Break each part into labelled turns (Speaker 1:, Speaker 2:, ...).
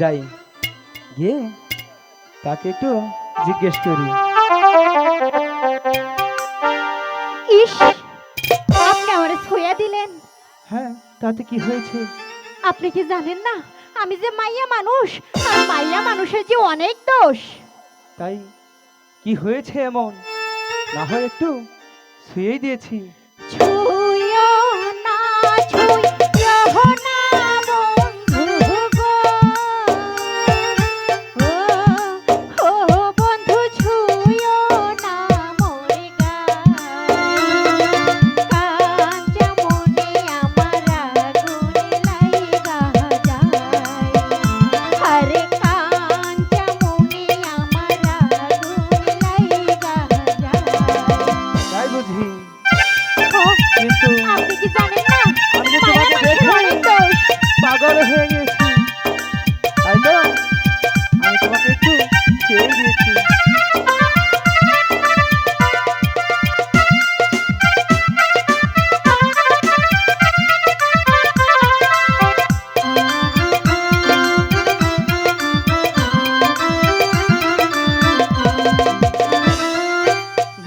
Speaker 1: যাই। গিয়ে তাকে একটু জিজ্ঞেস করি।
Speaker 2: ইস আপনি আমারে ছুঁয়া দিলেন।
Speaker 1: হ্যাঁ তাতে কি হয়েছে?
Speaker 2: আপনি কি জানেন না আমি যে মাইয়া মানুষ আর মাইয়া মানুষের যে অনেক দোষ।
Speaker 1: তাই কি হয়েছে এমন? না হয় একটু শুয়েই দিয়েছি।
Speaker 2: ছুঁয়ে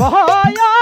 Speaker 2: সহায়